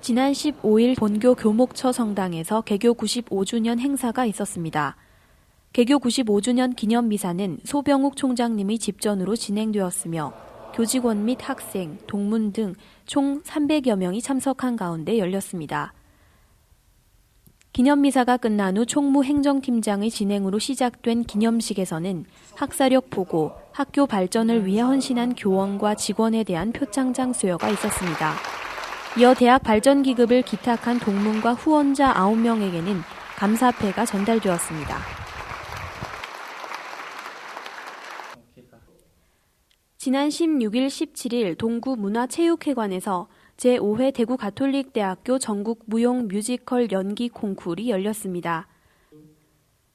지난 15일 본교 교목처 성당에서 개교 95주년 행사가 있었습니다. 개교 95주년 기념 미사는 소병욱 총장님의 집전으로 진행되었으며 교직원 및 학생, 동문 등 총 300여 명이 참석한 가운데 열렸습니다. 기념 미사가 끝난 후 총무 행정팀장의 진행으로 시작된 기념식에서는 학사력 보고, 학교 발전을 위해 헌신한 교원과 직원에 대한 표창장 수여가 있었습니다. 이어 대학 발전 기급을 기탁한 동문과 후원자 9명에게는 감사패가 전달되었습니다. 지난 16일 17일 동구 문화체육회관에서 제5회 대구 가톨릭대학교 전국 무용 뮤지컬 연기 콩쿠르이 열렸습니다.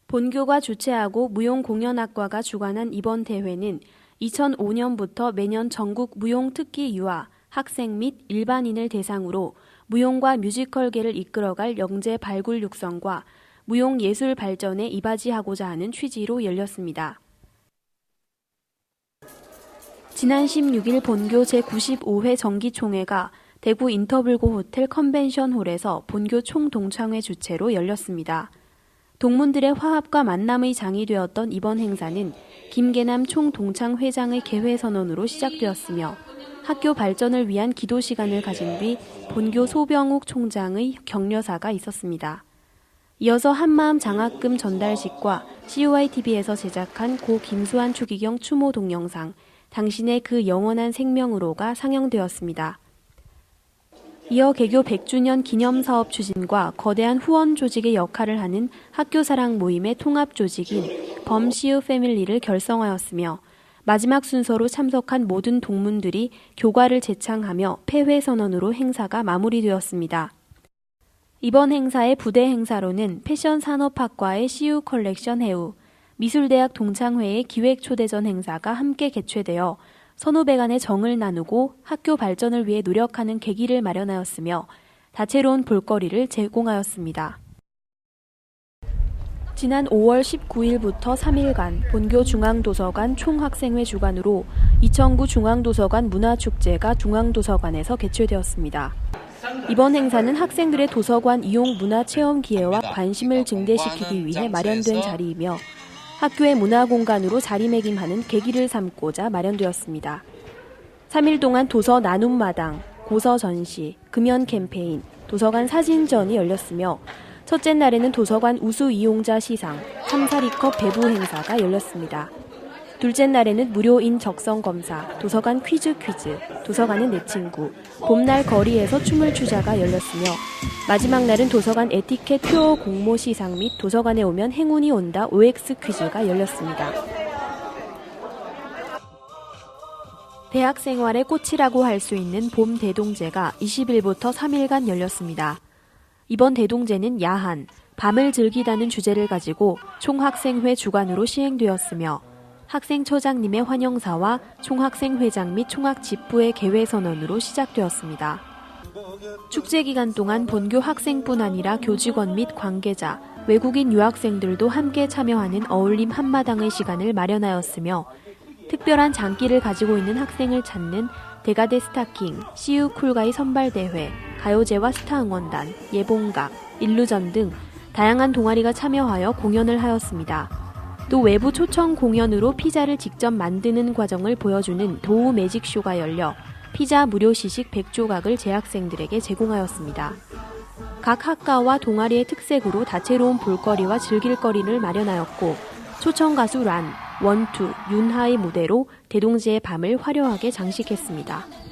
본교가 주최하고 무용공연학과가 주관한 이번 대회는 2005년부터 매년 전국 무용 특기 유아, 학생 및 일반인을 대상으로 무용과 뮤지컬계를 이끌어갈 영재 발굴 육성과 무용 예술 발전에 이바지하고자 하는 취지로 열렸습니다. 지난 16일 본교 제95회 정기총회가 대구 인터블고 호텔 컨벤션 홀에서 본교 총동창회 주최로 열렸습니다. 동문들의 화합과 만남의 장이 되었던 이번 행사는 김계남 총동창회장의 개회 선언으로 시작되었으며 학교 발전을 위한 기도 시간을 가진 뒤 본교 소병욱 총장의 격려사가 있었습니다. 이어서 한마음 장학금 전달식과 COITV에서 제작한 고 김수환 추기경 추모 동영상 당신의 그 영원한 생명으로가 상영되었습니다. 이어 개교 100주년 기념 사업 추진과 거대한 후원 조직의 역할을 하는 학교사랑 모임의 통합 조직인 범시우 패밀리를 결성하였으며 마지막 순서로 참석한 모든 동문들이 교과를 제창하며 폐회 선언으로 행사가 마무리되었습니다. 이번 행사의 부대 행사로는 패션 산업학과의 CU 컬렉션 해우, 미술대학 동창회의 기획 초대전 행사가 함께 개최되어 선후배 간의 정을 나누고 학교 발전을 위해 노력하는 계기를 마련하였으며 다채로운 볼거리를 제공하였습니다. 지난 5월 19일부터 3일간 본교 중앙도서관 총학생회 주관으로 이천구 중앙도서관 문화축제가 중앙도서관에서 개최되었습니다. 이번 행사는 학생들의 도서관 이용 문화 체험 기회와 관심을 증대시키기 위해 마련된 자리이며 학교의 문화 공간으로 자리매김하는 계기를 삼고자 마련되었습니다. 3일 동안 도서 나눔 마당, 고서 전시, 금연 캠페인, 도서관 사진전이 열렸으며 첫째 날에는 도서관 우수 이용자 시상, 참사리컵 배부 행사가 열렸습니다. 둘째 날에는 무료 인 적성 검사, 도서관 퀴즈 퀴즈, 도서관은 내 친구, 봄날 거리에서 춤을 추자가 열렸으며 마지막 날은 도서관 에티켓 표 공모 시상 및 도서관에 오면 행운이 온다 OX 퀴즈가 열렸습니다. 대학 생활의 꽃이라고 할 수 있는 봄 대동제가 20일부터 3일간 열렸습니다. 이번 대동제는 야한, 밤을 즐기다는 주제를 가지고 총학생회 주관으로 시행되었으며 학생처장님의 환영사와 총학생회장 및 총학집부의 개회 선언으로 시작되었습니다. 축제 기간 동안 본교 학생뿐 아니라 교직원 및 관계자, 외국인 유학생들도 함께 참여하는 어울림 한마당의 시간을 마련하였으며 특별한 장기를 가지고 있는 학생을 찾는 대가대 스타킹, CU 쿨가이 선발대회, 가요제와 스타 응원단, 예봉각, 일루전 등 다양한 동아리가 참여하여 공연을 하였습니다. 또 외부 초청 공연으로 피자를 직접 만드는 과정을 보여주는 도우 매직쇼가 열려 피자 무료 시식 100조각을 재학생들에게 제공하였습니다. 각 학과와 동아리의 특색으로 다채로운 볼거리와 즐길거리를 마련하였고 초청 가수 란, 원투, 윤하의 무대로 대동제의 밤을 화려하게 장식했습니다.